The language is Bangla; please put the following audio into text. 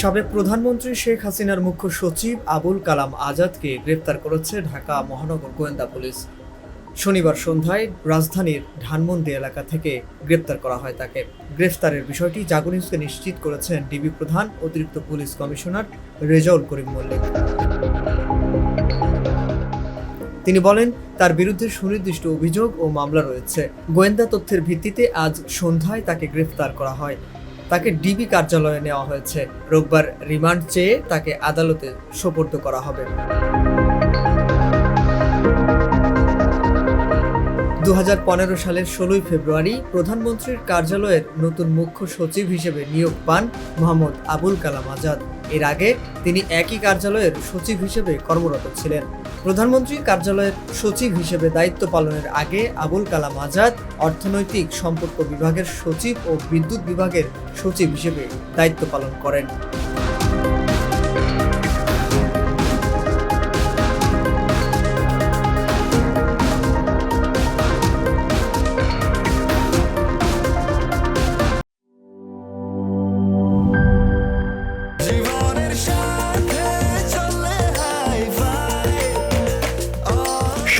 সাবেক প্রধানমন্ত্রী শেখ হাসিনার মুখ্য সচিব আবুল কালাম আজাদকে গ্রেপ্তার করেছে ঢাকা মহানগর গোয়েন্দা পুলিশ। শনিবার সন্ধ্যায় রাজধানীর ধানমন্ডি এলাকা থেকে গ্রেপ্তার করা হয় তাকে। গ্রেফতারের বিষয়টি জাগো নিশ্চিত করেছেন ডিবি প্রধান অতিরিক্ত পুলিশ কমিশনার রেজাউল করিম মল্লিক। তিনি বলেন, তার বিরুদ্ধে সুনির্দিষ্ট অভিযোগ ও মামলা রয়েছে। গোয়েন্দা তথ্যের ভিত্তিতে আজ সন্ধ্যায় তাকে গ্রেফতার করা হয়। তাকে ডিবি কার্যালয়ে নেওয়া হয়েছে। রোববার রিমান্ড চেয়ে তাকে আদালতে সোপর্দ করা হবে। দু হাজার পনেরো সালের ষোলোই ফেব্রুয়ারি প্রধানমন্ত্রীর কার্যালয়ের নতুন মুখ্য সচিব হিসেবে নিয়োগ পান মোহাম্মদ আবুল কালাম আজাদ। এর আগে তিনি একই কার্যালয়ের সচিব হিসেবে কর্মরত ছিলেন। প্রধানমন্ত্রীর কার্যালয়ের সচিব হিসেবে দায়িত্ব পালনের আগে আবুল কালাম আজাদ অর্থনৈতিক সম্পর্ক বিভাগের সচিব ও বিদ্যুৎ বিভাগের সচিব হিসেবে দায়িত্ব পালন করেন।